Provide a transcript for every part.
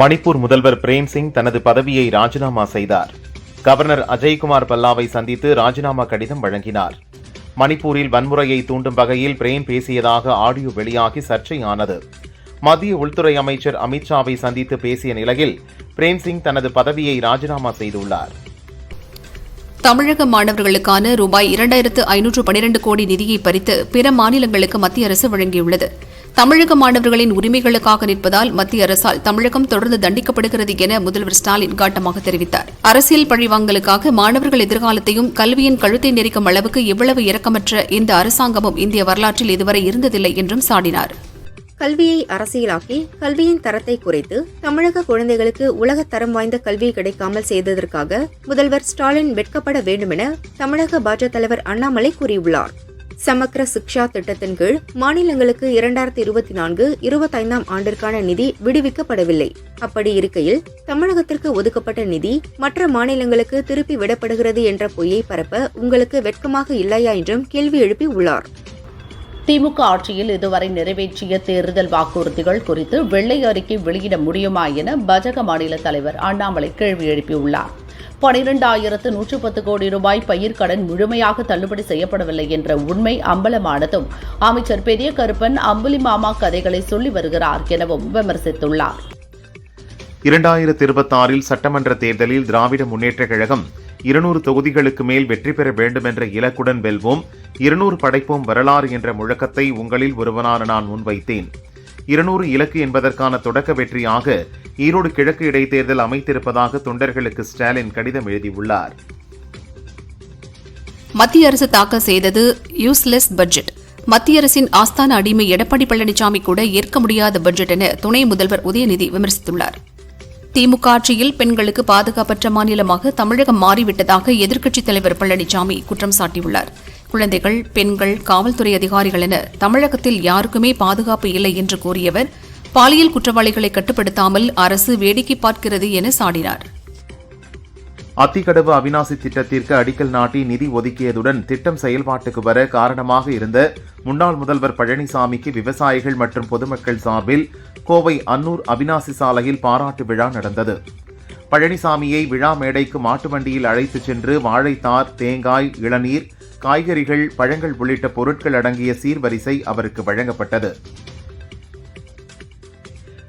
மணிப்பூர் முதல்வர் பிரேம் சிங் தனது பதவியை ராஜினாமா செய்தார். கவர்னர் அஜய்குமார் பல்லாவை சந்தித்து ராஜினாமா கடிதம் வழங்கினார். மணிப்பூரில் வன்முறையை தூண்டும் வகையில் பிரேம் பேசியதாக ஆடியோ வெளியாகி சர்ச்சையானது. மத்திய உள்துறை அமைச்சர் அமித்ஷாவை சந்தித்து பேசிய நிலையில் பிரேம் சிங் தனது பதவியை ராஜினாமா செய்துள்ளார். தமிழக மாணவர்களுக்கான ரூபாய் இரண்டாயிரத்து ஐநூற்று பனிரண்டு கோடி நிதியை பறித்து பிற மாநிலங்களுக்கு மத்திய அரசு வழங்கியுள்ளது. தமிழக மாணவர்களின் உரிமைகளுக்காக நிற்பதால் மத்திய அரசால் தமிழகம் தொடர்ந்து தண்டிக்கப்படுகிறது என முதல்வர் ஸ்டாலின் காட்டமாக தெரிவித்தார். அரசியல் பழிவாங்கலுக்காக மாணவர்கள் எதிர்காலத்தையும் கல்வியின் கழுத்தை நெரிக்கும் அளவுக்கு இவ்வளவு இரக்கமற்ற இந்த அரசாங்கமும் இந்திய வரலாற்றில் இதுவரை இருந்ததில்லை என்றும் சாடினார். கல்வியை அரசியலாக்கி கல்வியின் தரத்தை குறைத்து தமிழக குழந்தைகளுக்கு உலகத் தரம் வாய்ந்த கல்வி கிடைக்காமல் செய்ததற்காக முதல்வர் ஸ்டாலின் வெட்கப்பட வேண்டுமென தமிழக பாஜக தலைவர் அண்ணாமலை கூறியுள்ளார். சமக்ர சிக்ஷா திட்டத்தின் கீழ் மாநிலங்களுக்கு இரண்டாயிரத்தி இருபத்தி நான்கு இருபத்தைந்தாம் ஆண்டிற்கான நிதி விடுவிக்கப்படவில்லை. அப்படி இருக்கையில் தமிழகத்திற்கு ஒதுக்கப்பட்ட நிதி மற்ற மாநிலங்களுக்கு திருப்பி விடப்படுகிறது என்ற பொய்யை பரப்ப உங்களுக்கு வெட்கமாக இல்லையா என்றும் கேள்வி எழுப்பி உள்ளார். திமுக ஆட்சியில் இதுவரை நிறைவேற்றிய தேர்தல் வாக்குறுதிகள் குறித்து வெள்ளை அறிக்கை வெளியிட முடியுமா என பாஜக மாநில தலைவர் அண்ணாமலை கேள்வி எழுப்பியுள்ளார். பனிரெண்டாயிரத்து நூற்று பத்து கோடி ரூபாய் பயிர்க்கடன் முழுமையாக தள்ளுபடி செய்யப்படவில்லை என்ற உண்மை அம்பலமானதும் அமைச்சர் பெரிய கருப்பன் அம்புலி மாமா கதைகளை சொல்லி வருகிறார் எனவும் விமர்சித்துள்ளார். இரண்டாயிரத்தி இருபத்தாறில் சட்டமன்ற தேர்தலில் திராவிட முன்னேற்றக் கழகம் இருநூறு தொகுதிகளுக்கு மேல் வெற்றி பெற வேண்டும் என்ற இலக்குடன் வெல்வோம் இருநூறு படைப்போம் வரலாறு என்ற முழக்கத்தை உங்களில் ஒருவனான நான் முன்வைத்தேன். இருநூறு இலக்கு என்பதற்கான தொடக்க வெற்றியாக ஈரோடு கிழக்கு இடைத்தேர்தல் அமைத்திருப்பதாக தொண்டர்களுக்கு ஸ்டாலின் கடிதம் எழுதியுள்ளார். மத்திய அரசு தாக்கல் செய்தது யூஸ்லெஸ் பட்ஜெட் மத்திய அரசின் ஆஸ்தான அடிமை எடப்பாடி பழனிசாமி கூட ஏற்க முடியாத பட்ஜெட் என துணை முதல்வர் உதயநிதி விமர்சித்துள்ளார். திமுக ஆட்சியில் பெண்களுக்கு பாதுகாப்பற்ற மாநிலமாக தமிழகம் மாறிவிட்டதாக எதிர்க்கட்சித் தலைவர் பழனிசாமி குற்றம் சாட்டியுள்ளார். குழந்தைகள் பெண்கள் காவல்துறை அதிகாரிகள் என தமிழகத்தில் யாருக்குமே பாதுகாப்பு இல்லை என்று கூறியவர் பாலியல் குற்றவாளிகளை கட்டுப்படுத்தாமல் அரசு வேடிக்கை பார்க்கிறது என சாடினார். அத்திக்கடவு அவினாசி திட்டத்திற்கு அடிக்கல் நாட்டி நிதி ஒதுக்கியதுடன் திட்டம் செயல்பாட்டுக்கு வர காரணமாக இருந்த முன்னாள் முதல்வர் பழனிசாமிக்கு விவசாயிகள் மற்றும் பொதுமக்கள் சார்பில் கோவை அன்னூர் அவினாசி சாலையில் பாராட்டு விழா நடந்தது. பழனிசாமியை விழா மேடைக்கு மாட்டு வண்டியில் அழைத்துச் சென்று வாழைத்தார் தேங்காய் இளநீர் காய்கறிகள் பழங்கள் உள்ளிட்ட பொருட்கள் அடங்கிய சீர்வரிசை அவருக்கு வழங்கப்பட்டது.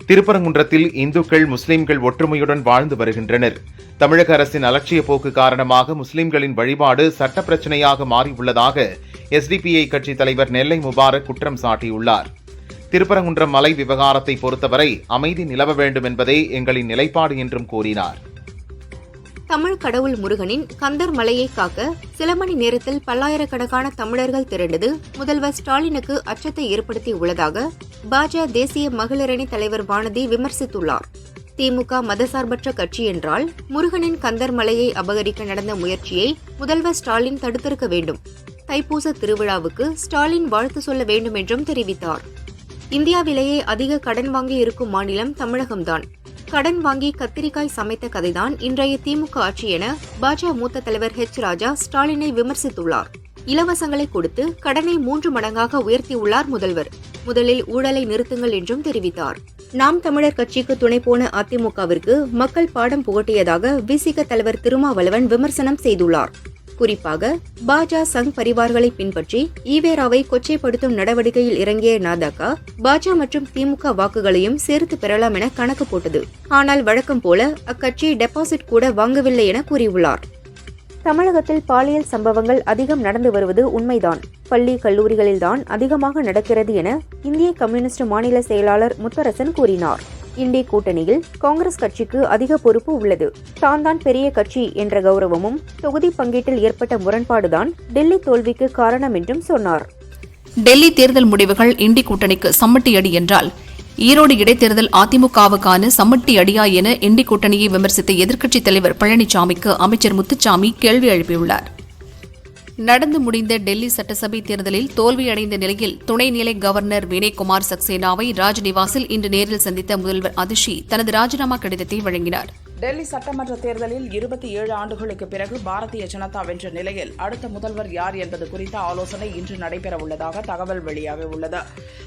திருப்பரங்குன்றத்தில் இந்துக்கள் முஸ்லிம்கள் ஒற்றுமையுடன் வாழ்ந்து வருகின்றனர். தமிழக அரசின் அலட்சிய போக்கு காரணமாக முஸ்லிம்களின் வழிபாடு சட்ட பிரச்சனையாக மாறியுள்ளதாக எஸ்டிபிஐ கட்சி தலைவர் நெல்லை முபாரக் குற்றம் சாட்டியுள்ளார். திருப்பரங்குன்றம் மலை விவகாரத்தை பொறுத்தவரை அமைதி நிலவ வேண்டும் என்பதே எங்களின் நிலைப்பாடு என்றும் கூறினார். தமிழ் கடவுள் முருகனின் கந்தர் மலையை காக்க சில மணி நேரத்தில் பல்லாயிரக்கணக்கான தமிழர்கள் திரண்டது முதல்வர் ஸ்டாலினுக்கு அச்சத்தை ஏற்படுத்தி உள்ளதாக பாஜக தேசிய மகளிரணி தலைவர் வானதி விமர்சித்துள்ளார். திமுக மதசார்பற்ற கட்சி என்றால் முருகனின் கந்தர் மலையை அபகரிக்க நடந்த முயற்சியை முதல்வர் ஸ்டாலின் தடுத்திருக்க வேண்டும். தைப்பூச திருவிழாவுக்கு ஸ்டாலின் வாழ்த்து சொல்ல வேண்டும் என்றும் தெரிவித்தார். இந்தியாவிலேயே அதிக கடன் வாங்கி இருக்கும் மாநிலம் தமிழகம்தான். கடன் வாங்கி கத்திரிக்காய் சமைத்த கதைதான் இன்றைய திமுக ஆட்சி என பாஜக மூத்த தலைவர் ஹெச் ராஜா ஸ்டாலினை விமர்சித்துள்ளார். இலவசங்களை கொடுத்து கடனை மூன்று மடங்காக உயர்த்தியுள்ளார் முதல்வர். முதலில் ஊழலை நிறுத்துங்கள் என்றும் தெரிவித்தார். நாம் தமிழர் கட்சிக்கு துணை போன அதிமுகவிற்கு மக்கள் பாடம் புகட்டியதாக விசிக தலைவர் திருமாவளவன் விமர்சனம் செய்துள்ளார். குறிப்பாக பாஜா சங் பரிவார்களை பின்பற்றி ஈவேராவை கொச்சைப்படுத்தும் நடவடிக்கையில் இறங்கிய நாதக்கா பாஜா மற்றும் திமுக வாக்குகளையும் சேர்த்து பெறலாம் என கணக்கு போட்டது. ஆனால் வழக்கம் போல அக்கட்சி டெபாசிட் கூட வாங்கவில்லை என கூறியுள்ளார். தமிழகத்தில் பாலியல் சம்பவங்கள் அதிகம் நடந்து வருவது உண்மைதான். பள்ளி கல்லூரிகளில்தான் அதிகமாக நடக்கிறது என இந்திய கம்யூனிஸ்ட் மாநில செயலாளர் முத்தரசன் கூறினார். இண்டி கூட்டணியில் காங்கிரஸ் கட்சிக்கு அதிக பொறுப்பு உள்ளது. தான் தான் பெரிய கட்சி என்ற கௌரவமும் தொகுதி பங்கீட்டில் ஏற்பட்ட முரண்பாடுதான் டெல்லி தோல்விக்கு காரணம் என்றும் சொன்னார். டெல்லி தேர்தல் முடிவுகள் இண்டி கூட்டணிக்கு சம்மட்டி அடி என்றால் ஈரோடு இடைத்தேர்தல் அதிமுகவுக்கான சம்மட்டி அடியா என இண்டி கூட்டணியை விமர்சித்த எதிர்க்கட்சித் தலைவர் பழனிசாமிக்கு அமைச்சர் முத்துச்சாமி கேள்வி எழுப்பியுள்ளார். நடந்து முடிந்த டெல்லி சட்டசபை தேர்தலில் தோல்வியடைந்த நிலையில் துணைநிலை கவர்னர் வினய்குமார் சக்சேனாவை ராஜ்நிவாசில் இன்று நேரில் சந்தித்த முதல்வர் அதிஷி தனது ராஜினாமா கடிதத்தை வழங்கினார். டெல்லி சட்டமன்ற தேர்தலில் இருபத்தி ஏழு ஆண்டுகளுக்கு பிறகு பாரதிய ஜனதா வென்ற நிலையில் அடுத்த முதல்வர் யார் என்பது குறித்த ஆலோசனை இன்று நடைபெறவுள்ளதாக தகவல் வெளியாக உள்ளது.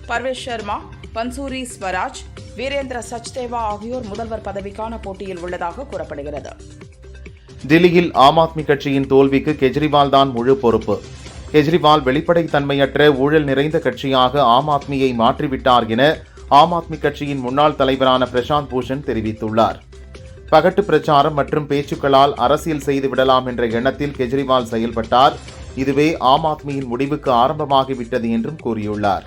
பர்வேஷ் சர்மா பன்சூரி ஸ்வராஜ் வீரேந்திர சச்தேவா ஆகியோர் முதல்வர் பதவிக்கான போட்டியில் உள்ளதாக கூறப்படுகிறது. டெல்லியில் ஆம் ஆத்மி கட்சியின் தோல்விக்கு கெஜ்ரிவால் தான் முழு பொறுப்பு. கெஜ்ரிவால் வெளிப்படைத்தன்மையற்ற ஊழல் நிறைந்த கட்சியாக ஆம் ஆத்மியை மாற்றிவிட்டார் என ஆம் ஆத்மி கட்சியின் முன்னாள் தலைவரான பிரசாந்த் பூஷன் தெரிவித்துள்ளார். பகட்டு பிரச்சாரம் மற்றும் பேச்சுக்களால் அரசியல் செய்து விடலாம் என்ற எண்ணத்தில் கெஜ்ரிவால் செயல்பட்டார். இதுவே ஆம் ஆத்மியின் முடிவுக்கு ஆரம்பமாகிவிட்டது என்றும் கூறியுள்ளார்.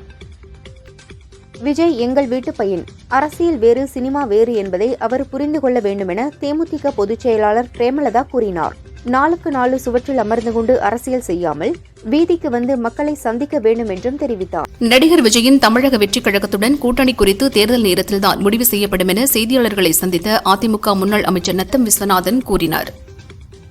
விஜய் எங்கள் வீட்டு பையன் அரசியல் வேறு சினிமா வேறு என்பதை அவர் புரிந்து கொள்ள வேண்டுமென தேமுதிக பொதுச் செயலாளர் பிரேமலதா கூறினார். நாளுக்கு நாலு சுவற்றில் அமர்ந்து கொண்டு அரசியல் செய்யாமல் வீதிக்கு வந்து மக்களை சந்திக்க வேண்டும் என்றும் தெரிவித்தார். நடிகர் விஜயின் தமிழக வெற்றிக் கழகத்துடன் கூட்டணி குறித்து தேர்தல் நேரத்தில்தான் முடிவு செய்யப்படும் என செய்தியாளர்களை சந்தித்த அதிமுக முன்னாள் அமைச்சர் நத்தம் விஸ்வநாதன் கூறினார்.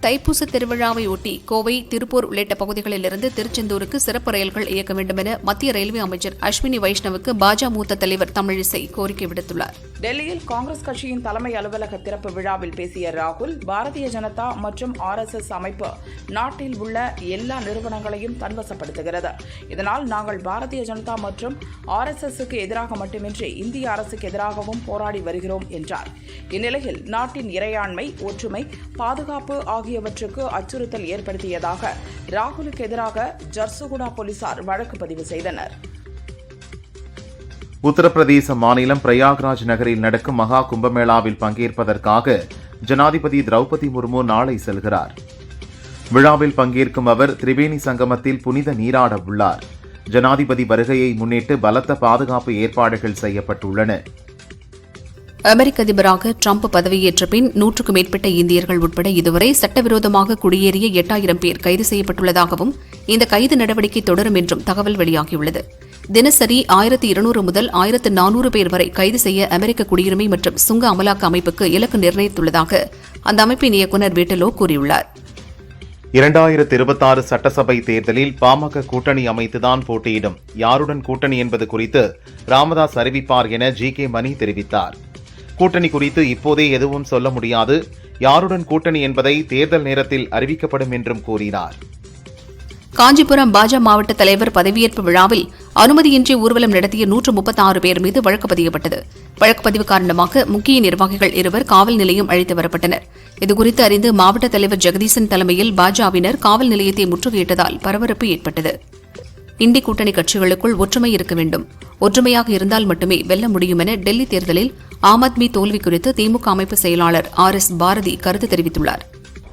தைப்பூச திருவிழாவை ஒட்டி கோவை திருப்பூர் உள்ளிட்ட பகுதிகளிலிருந்து திருச்செந்தூருக்கு சிறப்பு ரயில்கள் இயக்க வேண்டும் என மத்திய ரயில்வே அமைச்சர் அஸ்வினி வைஷ்ணவுக்கு பாஜ மூத்த தலைவர் தமிழிசை கோரிக்கை விடுத்துள்ளார். டெல்லியில் காங்கிரஸ் கட்சியின் தலைமை அலுவலக திறப்பு விழாவில் பேசிய ராகுல் பாரதிய ஜனதா மற்றும் ஆர்எஸ்எஸ் அமைப்பு நாட்டில் உள்ள எல்லா நிறுவனங்களையும் தன்வசப்படுத்துகிறது. இதனால் நாங்கள் பாரதிய ஜனதா மற்றும் ஆர்எஸ்எஸ்க்கு எதிராக மட்டுமின்றி இந்திய அரசுக்கு எதிராகவும் போராடி வருகிறோம் என்றார். இந்நிலையில் நாட்டின் இறையாண்மை ஒற்றுமை பாதுகாப்பு ஆகியவற்றுக்கு அச்சுறுத்தல் ஏற்படுத்தியதாக ராகுலுக்கு எதிராக ஜர்சுகுடா போலீசார் வழக்கு பதிவு செய்தனர். உத்தரப்பிரதேச மாநிலம் பிரயாக்ராஜ் நகரில் நடக்கும் மகா கும்பமேளாவில் பங்கேற்பதற்காக ஜனாதிபதி திரௌபதி முர்மு நாளை செல்கிறார். விழாவில் பங்கேற்கும் அவர் திரிவேணி சங்கமத்தில் புனித நீராட உள்ளார். ஜனாதிபதி வருகையை முன்னிட்டு பலத்த பாதுகாப்பு ஏற்பாடுகள் செய்யப்பட்டுள்ளன. அமெரிக்க அதிபராக ட்ரம்ப் பதவியேற்ற பின் நூற்றுக்கும் மேற்பட்ட இந்தியர்கள் உட்பட இதுவரை சட்டவிரோதமாக குடியேறிய எட்டாயிரம் பேர் கைது செய்யப்பட்டுள்ளதாகவும் இந்த கைது நடவடிக்கை தொடரும் என்றும் தகவல் வெளியாகியுள்ளது. தினசரி ஆயிரத்து இருநூறு முதல் ஆயிரத்து நானூறு பேர் வரை கைது செய்ய அமெரிக்க குடியுரிமை மற்றும் சுங்க அமலாக்க அமைப்புக்கு இலக்கு நிர்ணயித்துள்ளதாக அந்த அமைப்பின் இயக்குநர் வீட்டலோ கூறியுள்ளார். இரண்டாயிரத்தி இருபத்தாறு சட்டசபை தேர்தலில் பாமக கூட்டணி அமைத்துதான் போட்டியிடும். யாருடன் கூட்டணி என்பது குறித்து ராமதாஸ் அறிவிப்பார் என ஜி கே மணி தெரிவித்தார். கூட்டணி குறித்து இப்போதே எதுவும் சொல்ல முடியாது. யாருடன் கூட்டணி என்பதை தேர்தல் நேரத்தில் அறிவிக்கப்படும் என்றும் கூறினார். காஞ்சிபுரம் பாஜ மாவட்ட தலைவர் பதவியேற்பு விழாவில் அனுமதியின்றி ஊர்வலம் நடத்திய நூற்று முப்பத்தாறு பேர் மீது வழக்கு பதியப்பட்டது. வழக்கு பதிவு காரணமாக முக்கிய நிர்வாகிகள் இருவர் காவல் நிலையம் அழைத்து வரப்பட்டனர். இதுகுறித்து அறிந்து மாவட்ட தலைவர் ஜெகதீசன் தலைமையில் பாஜவினர் காவல் நிலையத்தை முற்றுகையிட்டதால் பரபரப்பு ஏற்பட்டது. இண்டி கூட்டணி கட்சிகளுக்குள் ஒற்றுமை இருக்க வேண்டும். ஒற்றுமையாக இருந்தால் மட்டுமே வெல்ல முடியும் என டெல்லி தேர்தலில் ஆம் ஆத்மி தோல்வி குறித்து திமுக அமைப்பு செயலாளர் ஆர் எஸ் பாரதி கருத்து தெரிவித்துள்ளார்.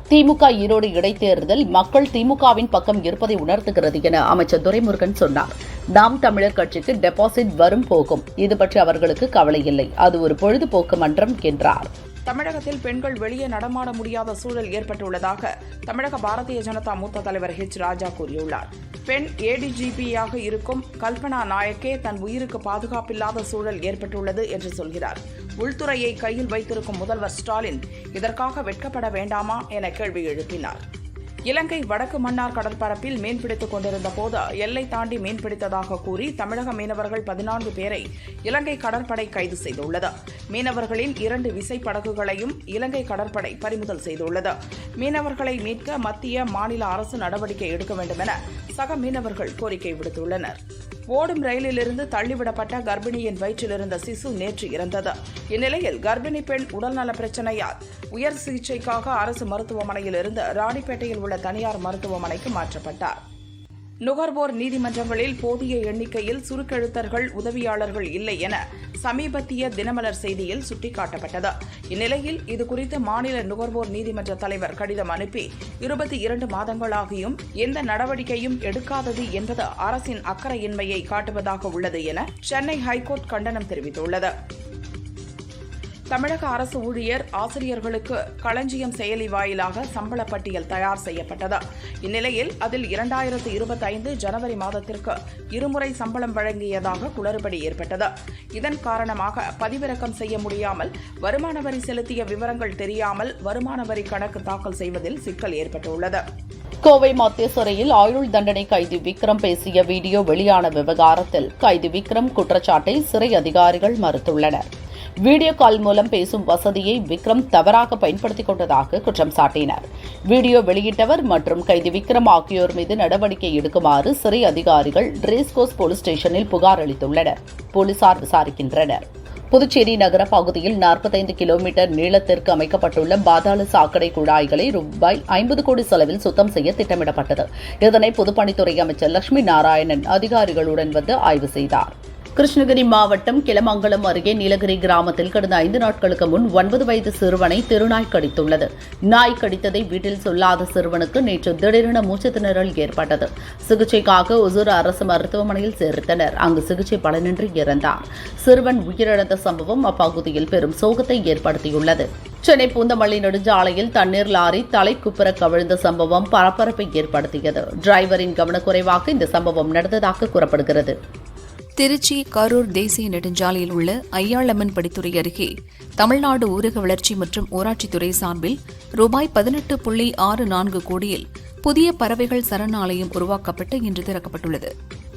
திமுக ஈரோடு இடைத்தேர்தல் மக்கள் திமுகவின் பக்கம் இருப்பதை உணர்த்துகிறது என அமைச்சர் துரைமுருகன் சொன்னார். நாம் தமிழர் கட்சிக்கு டெபாசிட் வரும் போகும். இது பற்றி அவர்களுக்கு கவலை இல்லை. அது ஒரு பொழுதுபோக்கு மன்றம் என்றார். தமிழகத்தில் பெண்கள் வெளியே நடமாட முடியாத சூழல் ஏற்பட்டுள்ளதாக தமிழக பாரதிய ஜனதா மூத்த தலைவர் ஹெச் ராஜா கூறியுள்ளார். பெண் ஏடிஜிபியாக இருக்கும் கல்பனா நாயக்கே தன் உயிருக்கு பாதுகாப்பில்லாத சூழல் ஏற்பட்டுள்ளது என்று சொல்கிறார். உள்துறையை கையில் வைத்திருக்கும் முதல்வர் ஸ்டாலின் இதற்காக வெட்கப்பட வேண்டாமா என கேள்வி எழுப்பினார். இலங்கை வடக்கு மன்னார் கடற்பரப்பில் மீன்பிடித்துக் கொண்டிருந்த போது எல்லை தாண்டி மீன்பிடித்ததாக கூறி தமிழக மீனவர்கள் பதினான்கு பேரை இலங்கை கடற்படை கைது செய்துள்ளது. மீனவர்களின் இரண்டு விசை படகுகளையும் இலங்கை கடற்படை பறிமுதல் செய்துள்ளது. மீனவர்களை மீட்க மத்திய மாநில அரசு நடவடிக்கை எடுக்க வேண்டும் என சக மீனவர்கள் கோரிக்கை விடுத்துள்ளனர். ஓடும் ரயிலிலிருந்து தள்ளிவிடப்பட்ட கர்ப்பிணியின் வயிற்றிலிருந்த சிசு நேற்று இறந்தது. இந்நிலையில் கர்ப்பிணி பெண் உடல்நல பிரச்சனையால் உயர் சிகிச்சைக்காக அரசு மருத்துவமனையில் இருந்து ராணிப்பேட்டையில் உள்ள தனியார் மருத்துவமனைக்கு மாற்றப்பட்டார். நுகர்வோர் நீதிமன்றங்களில் போதிய எண்ணிக்கையில் சுருக்கெழுத்தர்கள் உதவியாளர்கள் இல்லை என சமீபத்திய தினமலர் செய்தியில் சுட்டிக்காட்டப்பட்டது. இந்நிலையில் இதுகுறித்து மாநில நுகர்வோர் நீதிமன்ற தலைவர் கடிதம் அனுப்பி இருபத்தி இரண்டு மாதங்களாகியும் எந்த நடவடிக்கையும் எடுக்காதது என்பது அரசின் அக்கறையின்மையை காட்டுவதாக உள்ளது என சென்னை ஹைகோர்ட் கண்டனம் தெரிவித்துள்ளது. தமிழக அரசு ஊழியர் ஆசிரியர்களுக்கு களஞ்சியம் செயலி வாயிலாக சம்பள பட்டியல் தயார் செய்யப்பட்டது. இந்நிலையில் அதில் இரண்டாயிரத்து இருபத்தைந்து ஜனவரி மாதத்திற்கு இருமுறை சம்பளம் வழங்கியதாக குளறுபடி ஏற்பட்டது. இதன் காரணமாக பதிவிறக்கம் செய்ய முடியாமல் வருமான வரி செலுத்திய விவரங்கள் தெரியாமல் வருமான வரி கணக்கு தாக்கல் செய்வதில் சிக்கல் ஏற்பட்டுள்ளது. கோவை மத்திய சிறையில் ஆயுள் தண்டனை கைதி விக்ரம் பேசிய வீடியோ வெளியான விவகாரத்தில் கைதி விக்ரம் குற்றச்சாட்டை சிறை அதிகாரிகள் மறுத்துள்ளனர். வீடியோ கால் மூலம் பேசும் வசதியை விக்ரம் தவறாக பயன்படுத்திக் கொண்டதாக குற்றம் சாட்டினர். வீடியோ வெளியிட்டவர் மற்றும் கைதி விக்ரம் ஆகியோர் மீது நடவடிக்கை எடுக்குமாறு சிறை அதிகாரிகள் ரேஸ்கோஸ் போலீஸ் ஸ்டேஷனில் புகார் அளித்துள்ளனர். போலீசார் விசாரிக்கின்றனர். புதுச்சேரி நகர பகுதியில் நாற்பத்தைந்து கிலோமீட்டர் நீளத்திற்கு அமைக்கப்பட்டுள்ள பாதாள சாக்கடை குழாய்களை ரூபாய் ஐம்பது கோடி செலவில் சுத்தம் செய்ய திட்டமிடப்பட்டது. இதனை பொதுப்பணித்துறை அமைச்சர் லட்சுமி நாராயணன் அதிகாரிகளுடன் வந்து ஆய்வு செய்தார். கிருஷ்ணகிரி மாவட்டம் கிளமங்கலம் அருகே நீலகிரி கிராமத்தில் கடந்த ஐந்து நாட்களுக்கு முன் ஒன்பது வயது சிறுவனை திருநாய் கடித்துள்ளது. நாய் கடித்ததை வீட்டில் சொல்லாத சிறுவனுக்கு நேற்று திடீரென மூச்சு திணறல் ஏற்பட்டது. சிகிச்சைக்காக ஒசூர் அரசு மருத்துவமனையில் சேர்த்தனர். அங்கு சிகிச்சை பலனின்றி இறந்தார். சிறுவன் உயிரிழந்த சம்பவம் அப்பகுதியில் பெரும் சோகத்தை ஏற்படுத்தியுள்ளது. சென்னை பூந்தமல்லி நெடுஞ்சாலையில் தண்ணீர் லாரி தலை குப்புற கவிழ்ந்த சம்பவம் பரபரப்பை ஏற்படுத்தியது. டிரைவரின் கவனக்குறைவாக இந்த சம்பவம் நடந்ததாக கூறப்படுகிறது. திருச்சி கரூர் தேசிய நெடுஞ்சாலையில் உள்ள ஐயாளம்மன் படித்துறை அருகே தமிழ்நாடு ஊரக வளர்ச்சி மற்றும் ஊராட்சித்துறை சார்பில் ரூபாய் பதினெட்டு புள்ளி ஆறு நான்கு கோடியில் புதிய பறவைகள் சரணாலயம் உருவாக்கப்பட்டு இன்று திறக்கப்பட்டுள்ளது.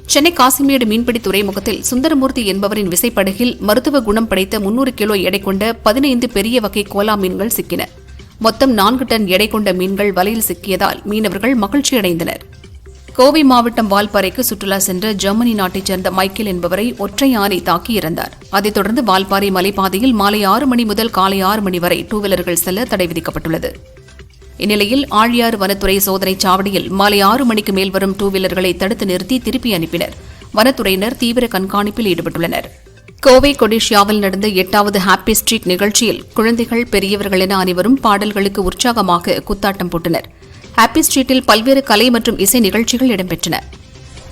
சென்னை காசிமேடு மீன்பிடி துறைமுகத்தில் சுந்தரமூர்த்தி என்பவரின் விசைப்படகில் மருத்துவ குணம் படைத்த முன்னூறு கிலோ எடை கொண்ட பதினைந்து பெரிய வகை கோலா மீன்கள் சிக்கின. மொத்தம் நான்கு டன் எடை கொண்ட மீன்கள் வலையில் சிக்கியதால் மீனவர்கள் மகிழ்ச்சியடைந்தனா் கோவை மாவட்டம் வால்பாறைக்கு சுற்றுலா சென்ற ஜெர்மனி நாட்டைச் சேர்ந்த மைக்கேல் என்பவரை ஒற்றை யானை தாக்கி இறந்தார். அதைத் தொடர்ந்து வால்பாறை மலைப்பாதையில் மாலை ஆறு மணி முதல் காலை ஆறு மணி வரை டூ வீலர்கள் செல்ல தடை விதிக்கப்பட்டுள்ளது. இந்நிலையில் ஆழியாறு வனத்துறை சோதனைச் சாவடியில் மாலை ஆறு மணிக்கு மேல் வரும் டூ வீலர்களை தடுத்து நிறுத்தி திருப்பி அனுப்பினர். வனத்துறையினர் தீவிர கண்காணிப்பில் ஈடுபட்டுள்ளனர். கோவை கொடிஷியாவில் நடந்த எட்டாவது ஹாப்பி ஸ்ட்ரீட் நிகழ்ச்சியில் குழந்தைகள் பெரியவர்கள் என அனைவரும் பாடல்களுக்கு உற்சாகமாக குத்தாட்டம் போட்டனர். ஹாப்பி ஸ்ட்ரீட்டில் பல்வேறு கலை மற்றும் இசை நிகழ்ச்சிகள் இடம்பெற்றன.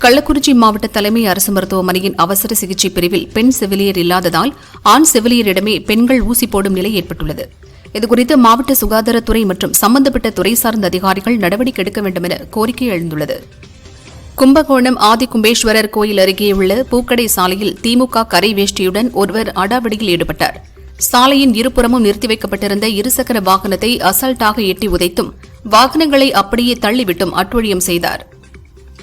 கள்ளக்குறிச்சி மாவட்ட தலைமை அரசு மருத்துவமனையின் அவசர சிகிச்சை பிரிவில் பெண் செவிலியர் இல்லாததால் ஆண் செவிலியரிடமே பெண்கள் ஊசி போடும் நிலை ஏற்பட்டுள்ளது. இதுகுறித்து மாவட்ட சுகாதாரத்துறை மற்றும் சம்பந்தப்பட்ட துறை சார்ந்த அதிகாரிகள் நடவடிக்கை எடுக்க வேண்டும் என கோரிக்கை எழுந்துள்ளது. கும்பகோணம் ஆதி கும்பேஸ்வரர் கோயில் அருகேயுள்ள பூக்கடை சாலையில் திமுக கரை வேஷ்டியுடன் ஒருவர் அடாவடியில் ஈடுபட்டார். சாலையின் இருபுறமும் நிறுத்தி வைக்கப்பட்டிருந்த இருசக்கர வாகனத்தை அசால்ட்டாக எட்டி உதைத்தும் வாகனங்களை அப்படியே தள்ளிவிட்டும் அட்டுழியம் செய்தார்.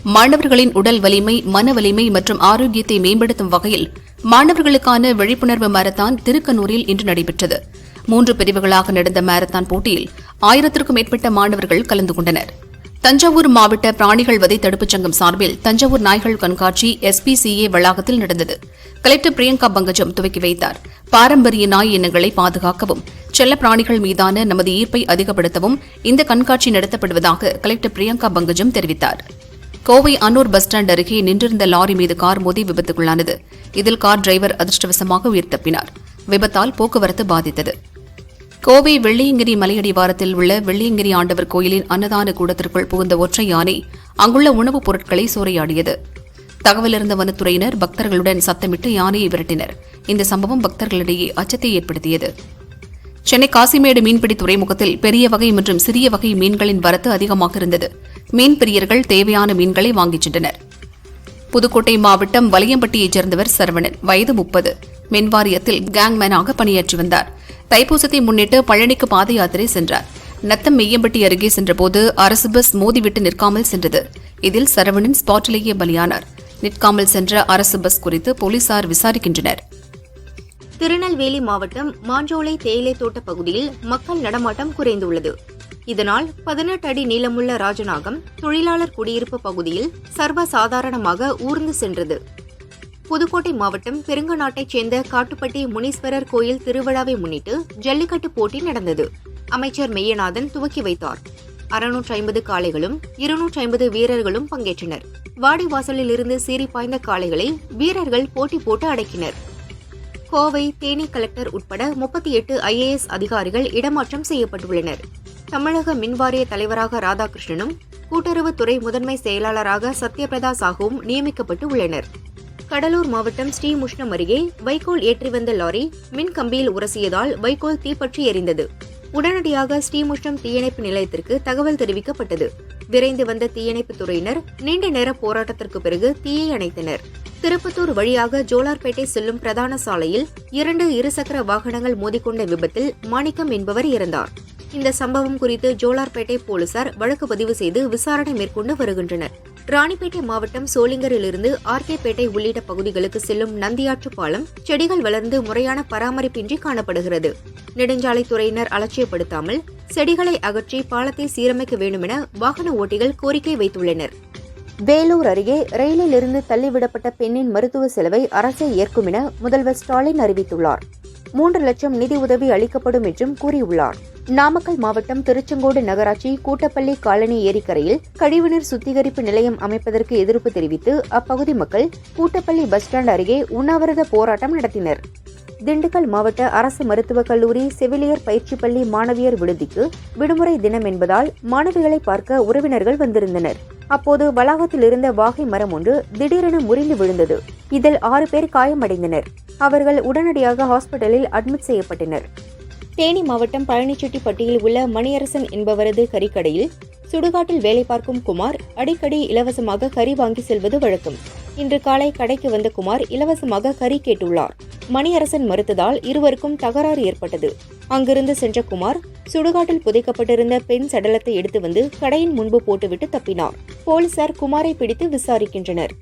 மாணவர்களின் உடல் வலிமை மன வலிமை மற்றும் ஆரோக்கியத்தை மேம்படுத்தும் வகையில் மாணவர்களுக்கான விழிப்புணர்வு மாரத்தான் திருக்கனூரில் இன்று நடைபெற்றது. மூன்று பிரிவுகளாக நடந்த மாரத்தான் போட்டியில் ஆயிரத்திற்கும் மேற்பட்ட மாணவர்கள் கலந்து கொண்டனர். தஞ்சாவூர் மாவட்ட பிராணிகள் வதை தடுப்புச் சங்கம் சார்பில் தஞ்சாவூர் நாய்கள் கண்காட்சி எஸ்பிசிஏ வளாகத்தில் நடந்தது. கலெக்டர் பிரியங்கா பங்கஜம் துவக்கி வைத்தார். பாரம்பரிய நாய் இனங்களை பாதுகாக்கவும் செல்ல பிராணிகள் மீதான நமது ஈர்ப்பை அதிகப்படுத்தவும் இந்த கண்காட்சி நடத்தப்படுவதாக கலெக்டர் பிரியங்கா பங்கஜம் தெரிவித்தார். கோவை அன்னூர் பஸ் ஸ்டாண்ட் அருகே நின்றிருந்த லாரி மீது கார் மோதி விபத்துக்குள்ளானது. இதில் கார் டிரைவர் அதிர்ஷ்டவசமாக உயிர் தப்பினார். விபத்தால் போக்குவரத்து பாதித்தது. கோவை வெள்ளியங்கிரி மலையடிவாரத்தில் உள்ள வெள்ளியங்கிரி ஆண்டவர் கோயிலின் அன்னதான கூடத்திற்குள் புகுந்த ஒற்றை யானை அங்குள்ள உணவுப் பொருட்களை சூறையாடியது. தகவலிருந்த வனத்துறையினர் பக்தர்களுடன் சத்தமிட்டு யானையை விரட்டினர். இந்த சம்பவம் பக்தர்களிடையே அச்சத்தை ஏற்படுத்தியது. சென்னை காசிமேடு மீன்பிடி துறைமுகத்தில் பெரிய வகை மற்றும் சிறிய வகை மீன்களின் வரத்து அதிகமாக இருந்தது. மீன் பிரியர்கள் தேவையான மீன்களை வாங்கிச் சென்றனர். புதுக்கோட்டை மாவட்டம் வலியம்பட்டியைச் சேர்ந்தவர் சரவணன் வயது முப்பது. மின்வாரியத்தில் கேங்மேனாக பணியாற்றி வந்தார். தைப்பூசத்தை முன்னிட்டு பழனிக்கு பாத யாத்திரை சென்றார். நத்தம் மெய்யம்பட்டி அருகே சென்றபோது அரசு பஸ் மோதிவிட்டு நிற்காமல் சென்றது. இதில் சரவணன் ஸ்பாட்டிலேயே பலியானார். நிற்காமல் சென்ற அரசு பஸ் குறித்து போலீசார் விசாரிக்கின்றனர். திருநெல்வேலி மாவட்டம் மாஞ்சோலை தேயிலை தோட்ட பகுதியில் மக்கள் நடமாட்டம் குறைந்துள்ளது. இதனால் பதினெட்டு அடி நீளமுள்ள ராஜநாகம் தொழிலாளர் குடியிருப்பு பகுதியில் சர்வசாதாரணமாக ஊர்ந்து சென்றது. புதுக்கோட்டை மாவட்டம் பெருங்கநாட்டைச் சேர்ந்த காட்டுப்பட்டி முனீஸ்வரர் கோயில் திருவிழாவை முன்னிட்டு ஜல்லிக்கட்டு போட்டி நடந்தது. அமைச்சர் மெய்யநாதன் துவக்கி வைத்தார். அறுநூற்றி ஐம்பது காளைகளும் இருநூற்றி ஐம்பது வீரர்களும் பங்கேற்றனர். வாடிவாசலில் இருந்து சீறி பாய்ந்த காளைகளை வீரர்கள் போட்டி போட்டு அடக்கினர். கோவை தேனி கலெக்டர் உட்பட முப்பத்தி எட்டு ஐஏஎஸ் அதிகாரிகள் இடமாற்றம் செய்யப்பட்டுள்ளனர். தமிழக மின்வாரிய தலைவராக ராதாகிருஷ்ணனும் கூட்டுறவுத்துறை முதன்மை செயலாளராக சத்யபிரதா சாகுவும் நியமிக்கப்பட்டு உள்ளனர். கடலூர் மாவட்டம் ஸ்ரீமுஷ்ணம் அருகே வைக்கோல் ஏற்றி வந்த லாரி மின் கம்பியில் உரசியதால் வைக்கோல் தீப்பற்றி எரிந்தது. உடனடியாக ஸ்ரீமுஷ்ணம் தீயணைப்பு நிலையத்திற்கு தகவல் தெரிவிக்கப்பட்டது. விரைந்து வந்த தீயணைப்பு துறையினர் நீண்ட நேர போராட்டத்திற்கு பிறகு தீயை அணைத்தனர். திருப்பத்தூர் வழியாக ஜோலார்பேட்டை செல்லும் பிரதான சாலையில் இரண்டு இருசக்கர வாகனங்கள் மோதிக்கொண்ட விபத்தில் மாணிக்கம் என்பவர் இறந்தார். இந்த சம்பவம் குறித்து ஜோலார்பேட்டை போலீசார் வழக்கு பதிவு செய்து விசாரணை மேற்கொண்டு வருகின்றனர். ராணிப்பேட்டை மாவட்டம் சோளிங்கரிலிருந்து ஆர்கேபேட்டை உள்ளிட்ட பகுதிகளுக்கு செல்லும் நந்தியாற்று பாலம் செடிகள் வளர்ந்து முறையான பராமரிப்பின்றி காணப்படுகிறது. நெடுஞ்சாலைத்துறையினர் அலட்சியப்படுத்தாமல் செடிகளை அகற்றி பாலத்தை சீரமைக்க வேண்டுமென வாகன ஓட்டிகள் கோரிக்கை வைத்துள்ளனர். வேலூர் அருகே ரயிலில் இருந்து தள்ளிவிடப்பட்ட பெண்ணின் மருத்துவ செலவை அரசே ஏற்கும் என முதல்வர் ஸ்டாலின் அறிவித்துள்ளார். மூன்று லட்சம் நிதி உதவி அளிக்கப்படும் என்றும் கூறியுள்ளார். நாமக்கல் மாவட்டம் திருச்செங்கோடு நகராட்சி கூட்டப்பள்ளி காலனி ஏரிக்கரையில் கழிவுநீர் சுத்திகரிப்பு நிலையம் அமைப்பதற்கு எதிர்ப்பு தெரிவித்து அப்பகுதி மக்கள் கூட்டப்பள்ளி பஸ் ஸ்டாண்ட் அருகே உண்ணாவிரத போராட்டம் நடத்தினர். திண்டுக்கல் மாவட்ட அரசு மருத்துவக் கல்லூரி செவிலியர் பயிற்சி பள்ளி மாணவியர் விடுதிக்கு விடுமுறை தினம் என்பதால் மாணவிகளை பார்க்க உறவினர்கள் வந்திருந்தனர். அப்போது வளாகத்தில் இருந்த வாகை மரம் ஒன்று திடீரென முறிந்து விழுந்தது. இதில் ஆறு பேர் காயமடைந்தனர். அவர்கள் உடனடியாக ஹாஸ்பிட்டலில் அட்மிட் செய்யப்பட்டனர். தேனி மாவட்டம் பழனிச்செட்டிப்பட்டியில் உள்ள மணியரசன் என்பவரது கறிக்கடையில் சுடுகாட்டில் வேலை பார்க்கும் குமார் அடிக்கடி இலவசமாக கறி வாங்கி செல்வது வழக்கம். இன்று காலை கடைக்கு வந்த குமார் இலவசமாக கறி கேட்டுள்ளார். மணியரசன் மறுத்ததால் இருவருக்கும் தகராறு ஏற்பட்டது. அங்கிருந்து சென்ற குமார் சுடுகாட்டில் புதைக்கப்பட்டிருந்த பெண் சடலத்தை எடுத்து வந்து கடையின் முன்பு போட்டுவிட்டு தப்பினார். போலீசார் குமாரை பிடித்து விசாரிக்கின்றனர்.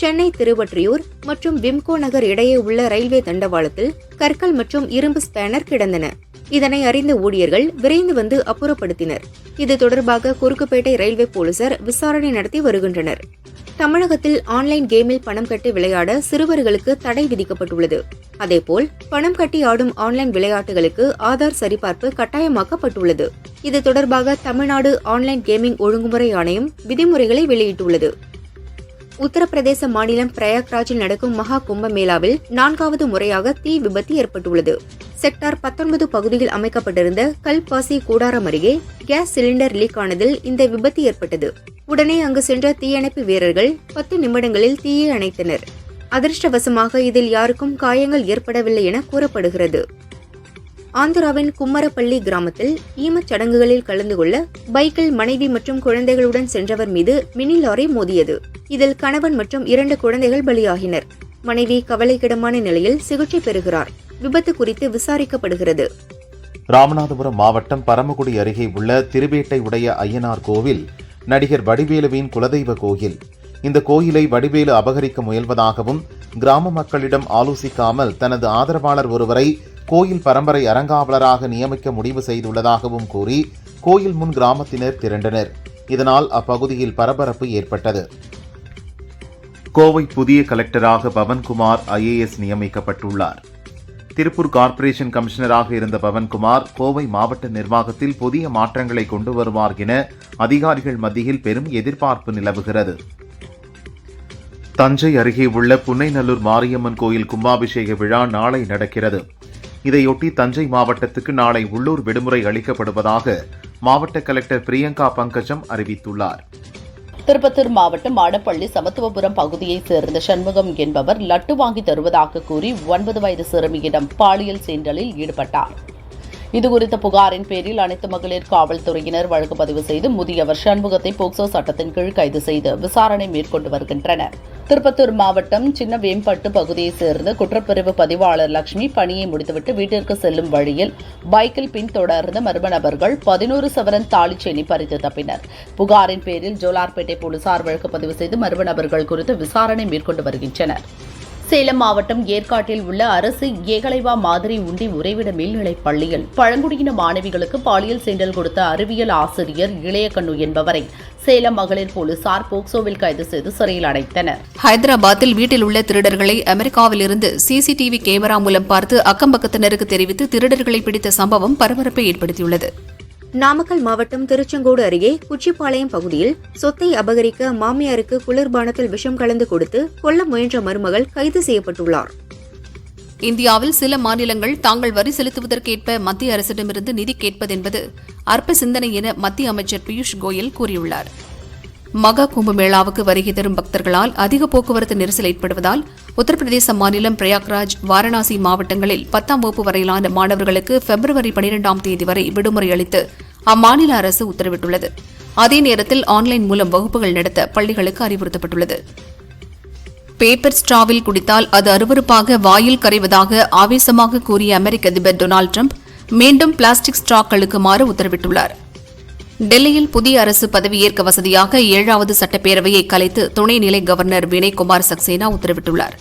சென்னை திருவற்றியூர் மற்றும் விம்கோ நகர் இடையே உள்ள ரயில்வே தண்டவாளத்தில் கற்கள் மற்றும் இரும்பு ஸ்பேனர் கிடந்தன. இதனை அறிந்த ஊழியர்கள் விரைந்து வந்து அப்புறப்படுத்தினர். இது தொடர்பாக குறுக்குப்பேட்டை ரயில்வே போலீசார் விசாரணை நடத்தி வருகின்றனர். தமிழகத்தில் ஆன்லைன் கேமில் பணம் கட்டி விளையாட சிறுவர்களுக்கு தடை விதிக்கப்பட்டுள்ளது. அதேபோல் பணம் கட்டி ஆடும் ஆன்லைன் விளையாட்டுகளுக்கு ஆதார் சரிபார்ப்பு கட்டாயமாக்கப்பட்டுள்ளது. இது தொடர்பாக தமிழ்நாடு ஆன்லைன் கேமிங் ஒழுங்குமுறை ஆணையம் விதிமுறைகளை வெளியிட்டுள்ளது. உத்தரப்பிரதேச மாநிலம் பிரயாக்ராஜில் நடக்கும் மகா கும்பமேளாவில் நான்காவது முறையாக தீ விபத்து ஏற்பட்டுள்ளது. செக்டார் பத்தொன்பது பகுதியில் அமைக்கப்பட்டிருந்த கல்பாசி கூடாரம் அருகே கேஸ் சிலிண்டர் லீக் ஆனதில் இந்த விபத்து ஏற்பட்டது. உடனே அங்கு சென்ற தீயணைப்பு வீரர்கள் பத்து நிமிடங்களில் தீயை அணைத்தனர். அதிர்ஷ்டவசமாக இதில் யாருக்கும் காயங்கள் ஏற்படவில்லை என கூறப்படுகிறது. ஆந்திராவின் கும்மரப்பள்ளி கிராமத்தில் ஈமச் சடங்குகளில் கலந்து கொள்ள பைக்கில் மனைவி மற்றும் குழந்தைகளுடன் சென்றவர் மீது மினி லாரி மோதியது. இதில் கணவன் மற்றும் இரண்டு குழந்தைகள் பலியாகினர். மனைவி கவலைக்கிடமான நிலையில் சிகிச்சை பெறுகிறார். விபத்து குறித்து விசாரிக்கப்படுகிறது. ராமநாதபுரம் மாவட்டம் பரமக்குடி அருகே உள்ள திருவேட்டை உடைய ஐயனார் கோவில் நடிகர் வடிவேலுவின் குலதெய்வ கோயில். இந்த கோயிலை வடிவேலு அபகரிக்க முயல்வதாகவும் கிராம மக்களிடம் ஆலோசிக்காமல் தனது ஆதரவாளர் ஒருவரை கோயில் பரம்பரை அறங்காவலராக நியமிக்க முடிவு செய்துள்ளதாகவும் கூறி கோயில் முன் கிராமத்தினர் திரண்டனர். இதனால் அப்பகுதியில் பரபரப்பு ஏற்பட்டது. கோவை புதிய கலெக்டராக பவன்குமார் ஐஏஎஸ் நியமிக்கப்பட்டுள்ளார். திருப்பூர் கார்ப்பரேஷன் கமிஷனராக இருந்த பவன்குமார் கோவை மாவட்ட நிர்வாகத்தில் புதிய மாற்றங்களை கொண்டு வருவார் என அதிகாரிகள் மத்தியில் பெரும் எதிர்பார்ப்பு நிலவுகிறது. தஞ்சை அருகே உள்ள புன்னைநல்லூர் மாரியம்மன் கோயில் கும்பாபிஷேக விழா நாளை நடக்கிறது. இதையொட்டி தஞ்சை மாவட்டத்துக்கு நாளை உள்ளூர் விடுமுறை அளிக்கப்படுவதாக மாவட்ட கலெக்டர் பிரியங்கா பங்கஜம் அறிவித்துள்ளார். திருப்பத்தூர் மாவட்டம் ஆடப்பள்ளி சமத்துவபுரம் பகுதியைச் சேர்ந்த சண்முகம் என்பவர் லட்டு வாங்கி தருவதாக கூறி ஒன்பது வயது சிறுமியிடம் பாலியல் சீண்டலில் ஈடுபட்டார். இதுகுறித்த புகாரின் பேரில் அனைத்து மகளிர் காவல்துறையினர் வழக்கு பதிவு செய்து முதியவர் சண்முகத்தை போக்சோ சட்டத்தின் கீழ் கைது செய்து விசாரணை மேற்கொண்டு வருகின்றனர். திருப்பத்தூர் மாவட்டம் சின்ன வேம்பட்டு பகுதியைச் சேர்ந்த குற்றப்பிரிவு பதிவாளர் லட்சுமி பணியை முடித்துவிட்டு வீட்டிற்கு செல்லும் வழியில் பைக்கில் பின்தொடர்ந்த மர்ம நபர்கள் பதினோரு சவரன் தாலி பறித்து தப்பினர். புகாரின் பேரில் ஜோலார்பேட்டை போலீசார் வழக்கு பதிவு செய்து மர்ம நபர்கள் குறித்து விசாரணை மேற்கொண்டு வருகின்றனர். சேலம் மாவட்டம் ஏற்காட்டில் உள்ள அரசு ஏகலைவா மாதிரி உண்டி உறைவிட மேல்நிலைப் பள்ளியில் பழங்குடியின மாணவிகளுக்கு பாலியல் சீண்டல் கொடுத்த அறிவியல் ஆசிரியர் இளையக்கண்ணு என்பவரை சேலம் மகளிர் போலீசார் போக்சோவில் கைது செய்து சிறையில் அடைத்தனர். ஹைதராபாத்தில் வீட்டில் உள்ள திருடர்களை அமெரிக்காவிலிருந்து சிசிடிவி கேமரா மூலம் பார்த்து அக்கம்பக்கத்தினருக்கு தெரிவித்து திருடர்களை பிடித்த சம்பவம் பரபரப்பை ஏற்படுத்தியுள்ளது. நாமக்கல் மாவட்டம் திருச்செங்கோடு அருகே குச்சிப்பாளையம் பகுதியில் சொத்தை அபகரிக்க மாமியாருக்கு குளிர்பானத்தில் விஷம் கலந்து கொடுத்து கொல்ல முயன்ற மருமகள் கைது செய்யப்பட்டுள்ளார். இந்தியாவில் சில மாநிலங்கள் தாங்கள் வரி செலுத்துவதற்கேற்ப மத்திய அரசிடமிருந்து நிதி கேட்பதென்பது அற்ப சிந்தனை என மத்திய அமைச்சர் பியூஷ் கோயல் கூறியுள்ளார். மகா கும்பமேளாவுக்கு வருகை தரும் பக்தர்களால் அதிக போக்குவரத்து நெரிசல் ஏற்படுவதால் உத்தரப்பிரதேச மாநிலம் பிரயாக்ராஜ் வாரணாசி மாவட்டங்களில் பத்தாம் வகுப்பு வரையிலான மாணவர்களுக்கு பிப்ரவரி பனிரெண்டாம் தேதி வரை விடுமுறை அளித்து அம்மாநில அரசு உத்தரவிட்டுள்ளது. அதே நேரத்தில் ஆன்லைன் மூலம் வகுப்புகள் நடத்த பள்ளிகளுக்கு அறிவுறுத்தப்பட்டுள்ளது. பேப்பர் ஸ்ட்ராவில் குடித்தால் அது அருவருப்பாக வாயில் கரைவதாக ஆவேசமாக கூறிய அமெரிக்க அதிபர் டொனால்டு ட்ரம்ப் மீண்டும் பிளாஸ்டிக் ஸ்ட்ராக்களுக்குமாறு உத்தரவிட்டுள்ளார். டெல்லியில் புதிய அரசு பதவியேற்க வசதியாக ஏழாவது சட்டப்பேரவையை கலைத்து துணைநிலை கவர்னர் வினய்குமார் சக்சேனா உத்தரவிட்டுள்ளார்.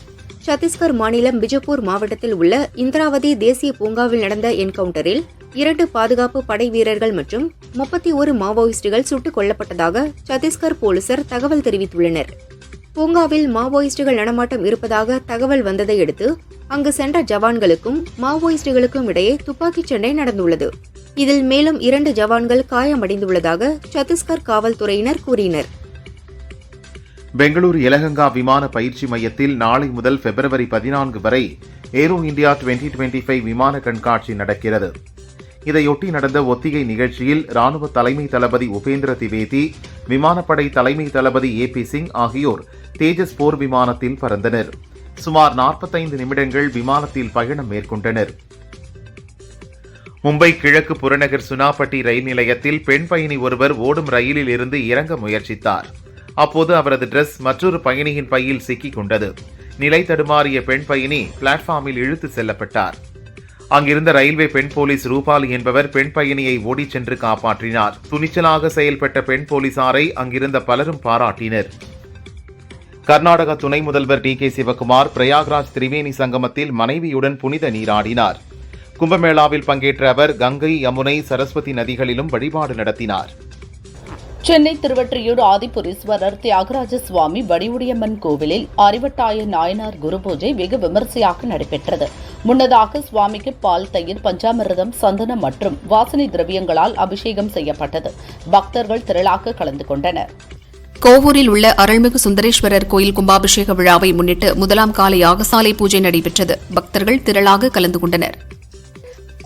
சத்தீஸ்கர் மாநிலம் பிஜப்பூர் மாவட்டத்தில் உள்ள இந்திராவதி தேசிய பூங்காவில் நடந்த என்கவுண்டரில் இரண்டு பாதுகாப்பு படை வீரர்கள் மற்றும் முப்பத்தி ஒரு மாவோயிஸ்டுகள் சுட்டுக் கொல்லப்பட்டதாக சத்தீஸ்கர் போலீசார் தகவல் தெரிவித்துள்ளனர். பூங்காவில் மாவோயிஸ்டுகள் நடமாட்டம் இருப்பதாக தகவல் வந்ததை அடுத்து அங்கு சென்ற ஜவான்களுக்கும் மாவோயிஸ்டுகளுக்கும் இடையே துப்பாக்கிச் சண்டை நடந்துள்ளது. இதில் மேலும் இரண்டு ஜவான்கள் காயமடைந்துள்ளதாக சத்தீஸ்கர் காவல்துறையினர் கூறினர். பெங்களூரு எலகங்கா விமான பயிற்சி மையத்தில் நாளை முதல் பிப்ரவரி பதினான்கு வரை aero India twenty twenty five விமான கண்காட்சி நடக்கிறது. இதையொட்டி நடந்த ஒத்திகை நிகழ்ச்சியில் ராணுவ தலைமை தளபதி உபேந்திர திவேதி விமானப்படை தலைமை தளபதி ஏ பி சிங் ஆகியோர் தேஜஸ் போர் விமானத்தில் பறந்தனர். சுமார் நாற்பத்தைந்து நிமிடங்கள் விமானத்தில் பயணம் மேற்கொண்டனர். மும்பை கிழக்கு புறநகர் சுனாப்பட்டி ரயில் நிலையத்தில் பெண் பயணி ஒருவர் ஓடும் ரயிலில் இருந்து இறங்க முயற்சித்தார். அப்போது அவரது டிரஸ் மற்றொரு பயணியின் பையில் சிக்கிக் கொண்டது. நிலை தடுமாறிய பெண் பயணி பிளாட்ஃபார்மில் இழுத்து செல்லப்பட்டார். அங்கிருந்த ரயில்வே பெண் போலீஸ் ரூபாலி என்பவர் பெண் பயணியை ஓடிச் சென்று காப்பாற்றினார். துணிச்சலாக செயல்பட்ட பெண் போலீசாரை அங்கிருந்த பலரும் பாராட்டினர். கர்நாடக துணை முதல்வர் டி கே சிவகுமார் பிரயாக்ராஜ் திரிவேணி சங்கமத்தில் மனைவியுடன் புனித நீராடினார். கும்பமேளாவில் பங்கேற்ற அவர் கங்கை யமுனை சரஸ்வதி நதிகளிலும் வழிபாடு நடத்தினார். சென்னை திருவற்றியூர் ஆதிபுரீஸ்வரர் தியாகராஜ சுவாமி வடிவுடையம்மன் கோவிலில் அறிவட்டாய நாயனார் குருபூஜை வெகு விமரிசையாக நடைபெற்றது. முன்னதாக சுவாமிக்கு பால் தயிர் பஞ்சாமிரதம் சந்தனம் மற்றும் வாசனை திரவியங்களால் அபிஷேகம் செய்யப்பட்டது. பக்தர்கள் திரளாக கலந்து கொண்டனர். கோவூரில் உள்ள அருள்மிகு சுந்தரேஸ்வரர் கோயில் கும்பாபிஷேக விழாவை முன்னிட்டு முதலாம் காலை யாகசாலை பூஜை நடைபெற்றது. பக்தர்கள் திரளாக கலந்து கொண்டனர்.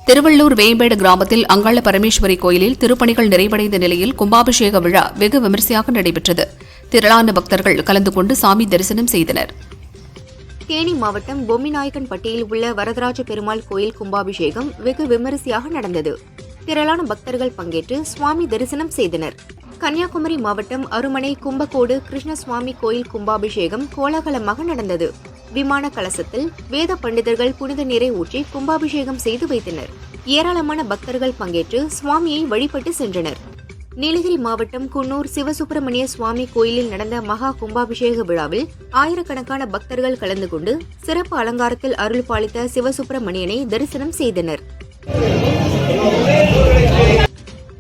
திருவள்ளூர் வேம்பேடு கிராமத்தில் அங்காள பரமேஸ்வரி கோயிலில் திருப்பணிகள் நிறைவடைந்த நிலையில் கும்பாபிஷேக விழா வெகு விமரிசையாக நடைபெற்றது. திரளான பக்தர்கள் கலந்து கொண்டு சாமி தரிசனம் செய்தனர். தேனி மாவட்டம் பொம்மிநாயக்கன்பட்டியில் உள்ள வரதராஜ பெருமாள் கோயில் கும்பாபிஷேகம் வெகு விமரிசையாக நடந்தது. திரளான பக்தர்கள் பங்கேற்று சுவாமி தரிசனம் செய்தனர். கன்னியாகுமரி மாவட்டம் அருமனை கும்பகோடு கிருஷ்ணசுவாமி கோயில் கும்பாபிஷேகம் கோலாகலமாக நடந்தது. விமான கலசத்தில் வேத பண்டிதர்கள் புனித நீரை ஊற்றி கும்பாபிஷேகம் செய்து வைத்தனர். ஏராளமான பக்தர்கள் பங்கேற்று சுவாமியை வழிபட்டு சென்றனர். நீலகிரி மாவட்டம் குன்னூர் சிவசுப்பிரமணிய சுவாமி கோயிலில் நடந்த மகா கும்பாபிஷேக விழாவில் ஆயிரக்கணக்கான பக்தர்கள் கலந்து கொண்டு சிறப்பு அலங்காரத்தில் அருள் பாலித்த சிவசுப்பிரமணியனை தரிசனம் செய்தனர்.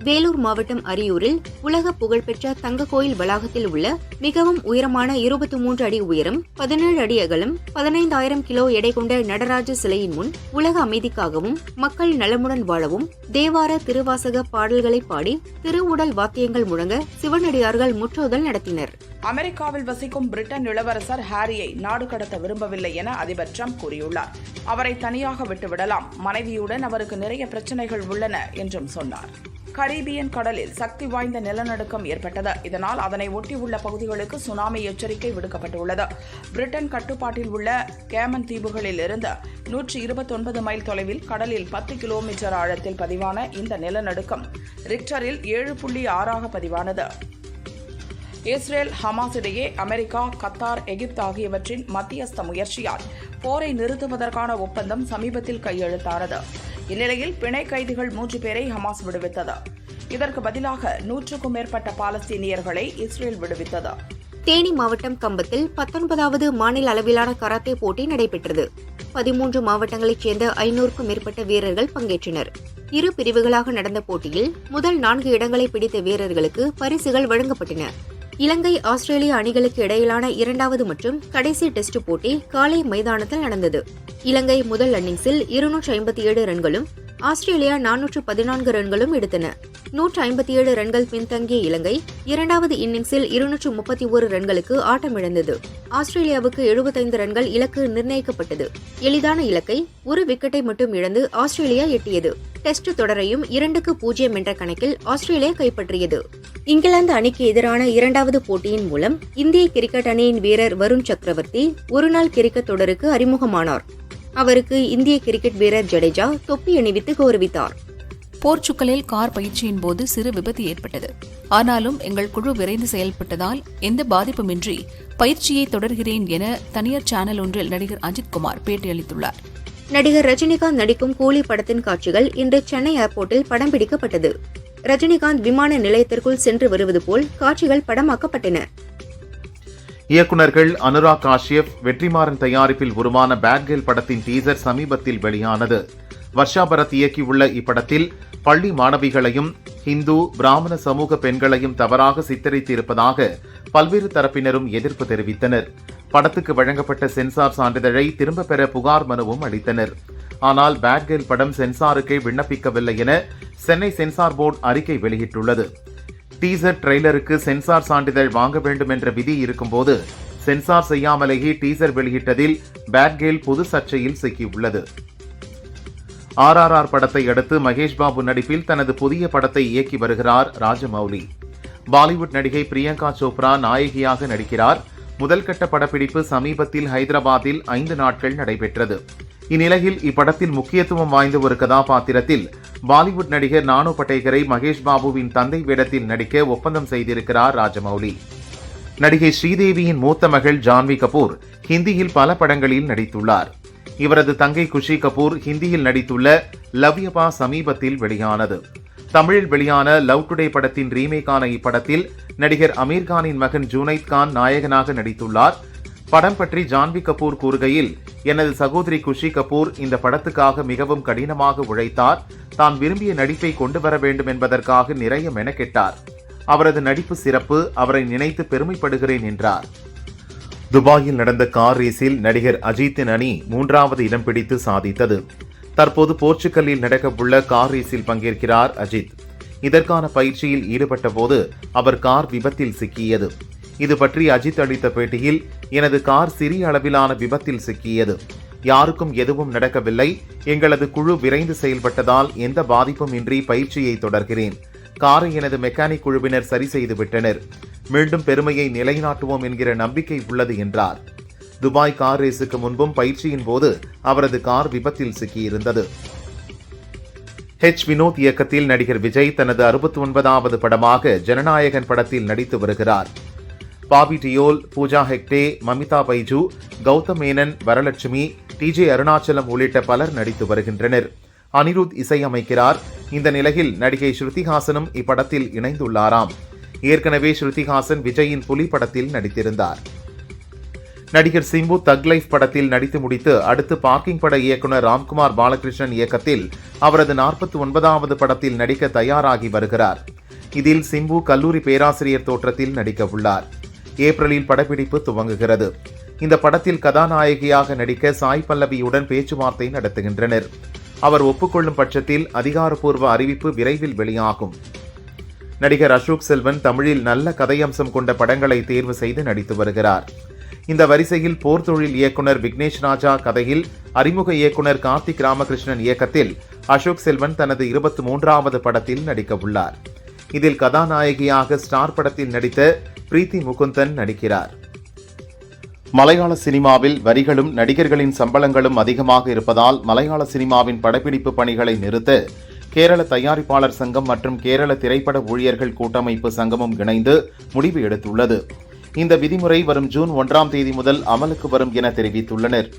வேலூர் மாவட்டம் அரியூரில் உலக புகழ்பெற்ற தங்க கோயில் வளாகத்தில் உள்ள மிகவும் உயரமான இருபத்தி மூன்று அடி உயரம் பதினேழு அடி அகலம் பதினைந்தாயிரம் கிலோ எடை கொண்ட நடராஜ சிலையின் முன் உலக அமைதிக்காகவும் மக்கள் நலமுடன் வாழவும் தேவார திருவாசக பாடல்களை பாடி திருவுடல் வாத்தியங்கள் முழங்க சிவனடியார்கள் முற்றோதல் நடத்தினர். அமெரிக்காவில் வசிக்கும் பிரிட்டன் இளவரசர் ஹாரியை நாடு கடத்த விரும்பவில்லை என அதிபர் ட்ரம்ப் கூறியுள்ளார். அவரை தனியாக விட்டுவிடலாம். மனைவியுடன் அவருக்கு நிறைய பிரச்சனைகள் உள்ளன என்றும் சொன்னார். கரீபியன் கடலில் சக்தி வாய்ந்த நிலநடுக்கம் ஏற்பட்டது. இதனால் அதனை ஒட்டியுள்ள பகுதிகளுக்கு சுனாமி எச்சரிக்கை விடுக்கப்பட்டுள்ளது. பிரிட்டன் கட்டுப்பாட்டில் உள்ள கேமன் தீவுகளில் இருந்து நூற்றி இருபத்தொன்பது மைல் தொலைவில் கடலில் பத்து கிலோமீட்டர் ஆழத்தில் பதிவான இந்த நிலநடுக்கம் ரிக்டரில் ஏழு புள்ளி ஆறாக பதிவானது. இஸ்ரேல் ஹமாஸ் இடையே அமெரிக்கா கத்தார் எகிப்து ஆகியவற்றின் மத்தியஸ்த முயற்சியால் போரை நிறுத்துவதற்கான ஒப்பந்தம் சமீபத்தில் கையெழுத்தானது. இந்நிலையில் பிணை கைதிகள் மூன்று பேரை ஹமாஸ் விடுவித்தது. இதற்கு பதிலாக நூற்றுக்கும் மேற்பட்ட பாலஸ்தீனியர்களை இஸ்ரேல் விடுவித்தது. தேனி மாவட்டம் கம்பத்தில் பத்தொன்பதாவது மாநில அளவிலான கராத்தே போட்டி நடைபெற்றது. பதிமூன்று மாவட்டங்களைச் சேர்ந்த ஐநூறுக்கும் மேற்பட்ட வீரர்கள் பங்கேற்றனர். இரு பிரிவுகளாக நடந்த போட்டியில் முதல் நான்கு இடங்களை பிடித்த வீரர்களுக்கு பரிசுகள் வழங்கப்பட்டன. இலங்கை ஆஸ்திரேலிய அணிகளுக்கு இடையிலான இரண்டாவது மற்றும் கடைசி டெஸ்ட் போட்டி காலை மைதானத்தில் நடந்தது. இலங்கை முதல் இன்னிங்ஸில் இருநூற்று ஐம்பத்தி ஏழு ரன்களும் ஆஸ்திரேலியா நானூற்று பதினான்கு ரன்களும் எடுத்தன. நூற்று ஐம்பத்தி ஏழு ரன்கள் பின்தங்கிய இலங்கை இரண்டாவது இன்னிங்ஸில் இருநூற்று முப்பத்தி ஒரு ரன்களுக்கு ஆட்டமிழந்தது. ஆஸ்திரேலியாவுக்கு எழுபத்தைந்து ரன்கள் இலக்கு நிர்ணயிக்கப்பட்டது. எளிதான இலக்கை ஒரு விக்கெட்டை மட்டும் இழந்து ஆஸ்திரேலியா எட்டியது. டெஸ்ட் தொடரையும் இரண்டுக்கு பூஜ்ஜியம் என்ற கணக்கில் ஆஸ்திரேலியா கைப்பற்றியது. இங்கிலாந்து அணிக்கு எதிரான இரண்டாவது போட்டியின் மூலம் இந்திய கிரிக்கெட் அணியின் வீரர் வருண் சக்கரவர்த்தி ஒருநாள் கிரிக்கெட் தொடருக்கு அறிமுகமானார். அவருக்கு இந்திய கிரிக்கெட் வீரர் ஜடேஜா தொப்பி அணிவித்து கௌரவித்தார். போர்ச்சுக்கலில் கார் பயிற்சியின் போது சிறு விபத்து ஏற்பட்டது. ஆனாலும் எங்கள் குழு விரைந்து செயல்பட்டதால் எந்த பாதிப்புமின்றி பயிற்சியை தொடர்கிறேன் என தனியார் சேனல் ஒன்றில் நடிகர் அஜித் குமார் பேட்டியளித்துள்ளார் நடிகர் ரஜினிகாந்த் நடிக்கும் கூலி படத்தின் காட்சிகள் இன்று சென்னை ஏர்போர்ட்டில் படம் பிடிக்கப்பட்டது. ரஜினிகாந்த் விமான நிலையத்திற்குள் சென்று வருவது போல் காட்சிகள் படமாக்கப்பட்டன. இயக்குநர்கள் அனுராக் காஷ்யப் வெற்றிமாறன் தயாரிப்பில் உருவான பேட்கேல் படத்தின் டீசர் சமீபத்தில் வெளியானது. வர்ஷா பரத் இயக்கியுள்ள இப்படத்தில் பள்ளி மாணவிகளையும் ஹிந்து பிராமண சமூக பெண்களையும் தவறாக சித்தரித்து இருப்பதாக பல்வேறு தரப்பினரும் எதிர்ப்பு தெரிவித்தனர். படத்துக்கு வழங்கப்பட்ட சென்சார் சான்றிதழை திரும்பப் பெற புகார் மனுவும் அளித்தனர். ஆனால் பேட்கேல் படம் சென்சாருக்கே விண்ணப்பிக்கவில்லை என சென்னை சென்சார் போர்டு அறிக்கை வெளியிட்டுள்ளது. டீசர் ட்ரெய்லருக்கு சென்சார் சான்றிதழ் வாங்க வேண்டும் என்ற விதி இருக்கும்போது சென்சார் செய்யாமலேயே டீசர் வெளியிட்டதில் பேட்கேல் பொது சர்ச்சையில் சிக்கியுள்ளது. ஆர்ஆர்ஆர் படத்தை அடுத்து மகேஷ் பாபு நடிப்பில் தனது புதிய படத்தை இயக்கி வருகிறார் ராஜமௌலி. பாலிவுட் நடிகை பிரியங்கா சோப்ரா நாயகியாக நடிக்கிறார். முதல்கட்ட படப்பிடிப்பு சமீபத்தில் ஹைதராபாத்தில் ஐந்து நாட்கள் நடைபெற்றது. இந்நிலையில் இப்படத்தில் முக்கியத்துவம் வாய்ந்த ஒரு கதாபாத்திரத்தில் பாலிவுட் நடிகர் நானு பட்டேகரை மகேஷ் பாபுவின் தந்தை வேடத்தில் நடிக்க ஒப்பந்தம் செய்திருக்கிறார் ராஜமௌலி. நடிகை ஸ்ரீதேவியின் மூத்த மகள் ஜான்வி கபூர் ஹிந்தியில் பல படங்களில் நடித்துள்ளார். இவரது தங்கை குஷி கபூர் ஹிந்தியில் நடித்துள்ள லவ்யபா சமீபத்தில் வெளியானது. தமிழில் வெளியான லவ் டுடே படத்தின் ரீமேக்கான இப்படத்தில் நடிகர் அமீர்கானின் மகன் ஜூனைத் கான் நாயகனாக நடித்துள்ளார். படம் பற்றி ஜான்வி கபூர் கூறுகையில் எனது சகோதரி குஷி கபூர் இந்த படத்துக்காக மிகவும் கடினமாக உழைத்தார். தான் விரும்பிய நடிப்பை கொண்டு வர வேண்டும் என்பதற்காக நிறைய மெனக்கெட்டார். அவரது நடிப்பு சிறப்பு அவரை நினைத்து பெருமைப்படுகிறேன் என்றார். துபாயில் நடந்த கார் ரேஸில் நடிகர் அஜித்தின் அணி மூன்றாவது இடம் பிடித்து சாதித்தது. தற்போது போர்ச்சுகல்லில் நடக்கவுள்ள கார் ரேஸில் பங்கேற்கிறார் அஜித். இதற்கான பயிற்சியில் ஈடுபட்ட போது அவர் கார் விபத்தில் சிக்கியது. இது பற்றி அஜித் அளித்த பேட்டியில் எனது கார் சிறிய அளவிலான விபத்தில் சிக்கியது. யாருக்கும் எதுவும் நடக்கவில்லை. எங்களது குழு விரைந்து செயல்பட்டதால் எந்த பாதிப்பும் இன்றி பயிற்சியை தொடர்கிறேன். காரை எனது மெக்கானிக் குழுவினர் சரி செய்து விட்டனர். மீண்டும் பெருமையை நிலைநாட்டுவோம் என்கிற நம்பிக்கை உள்ளது என்றார். துபாய் கார் ரேஸுக்கு முன்பும் பயிற்சியின் போது அவரது கார் விபத்தில் சிக்கியிருந்தது. ஹெச் வினோத் இயக்கத்தில் நடிகர் விஜய் தனது அறுபத்தி ஒன்பதாவது படமாக ஜனநாயகன் படத்தில் நடித்து வருகிறார். பாபி டியோல் பூஜா ஹெக்டே மமிதா பைஜு கௌதம் மேனன் வரலட்சுமி டிஜே அருணாச்சலம் உள்ளிட்ட பலர் நடித்து வருகின்றனர். அனிருத் இசையமைக்கிறார். இந்த நிலையில் நடிகை ஸ்ருதிஹாசனும் இப்படத்தில் இணைந்துள்ளாராம். ஏற்கனவே ஸ்ருதிஹாசன் விஜயின் புலி படத்தில் நடித்திருந்தார். நடிகர் சிம்பு தக் லைஃப் படத்தில் நடித்து முடித்து அடுத்து பார்க்கிங் பட இயக்குனர் ராம்குமார் பாலகிருஷ்ணன் இயக்கத்தில் அவரது நாற்பத்தி ஒன்பதாவது படத்தில் நடிக்க தயாராகி வருகிறார். இதில் சிம்பு கல்லூரி பேராசிரியர் தோற்றத்தில் நடிக்க உள்ளார். ஏப்ரலில் படப்பிடிப்பு துவங்குகிறது. இந்த படத்தில் கதாநாயகியாக நடிக்க சாய் பல்லவியுடன் பேச்சுவார்த்தை நடத்துகின்றனர். அவர் ஒப்புக்கொள்ளும் பட்சத்தில் அதிகாரப்பூர்வ அறிவிப்பு விரைவில் வெளியாகும். நடிகர் அசோக் செல்வன் தமிழில் நல்ல கதையம்சம் கொண்ட படங்களை தேர்வு செய்து நடித்து வருகிறார். இந்த வரிசையில் போர் தொழில் இயக்குனர் விக்னேஷ் ராஜா கதையில் அறிமுக இயக்குனர் கார்த்திக் ராமகிருஷ்ணன் இயக்கத்தில் அசோக் செல்வன் தனது இருபத்தி மூன்றாவது படத்தில் நடிக்க உள்ளார். இதில் கதாநாயகியாக ஸ்டார் படத்தில் நடித்த பிரீத்தி முகுந்தன் நடிக்கிறார். மலையாள சினிமாவில் வரிகளும் நடிகர்களின் சம்பளங்களும் அதிகமாக இருப்பதால் மலையாள சினிமாவின் படப்பிடிப்பு பணிகளை நிறுத்த கேரள தயாரிப்பாளர் சங்கம் மற்றும் கேரள திரைப்பட ஊழியர்கள் கூட்டமைப்பு சங்கமும் இணைந்து முடிவு எடுத்துள்ளது. இந்த விதிமுறை வரும் ஜூன் ஒன்றாம் தேதி முதல் அமலுக்கு வரும் என தெரிவித்துள்ளனர்.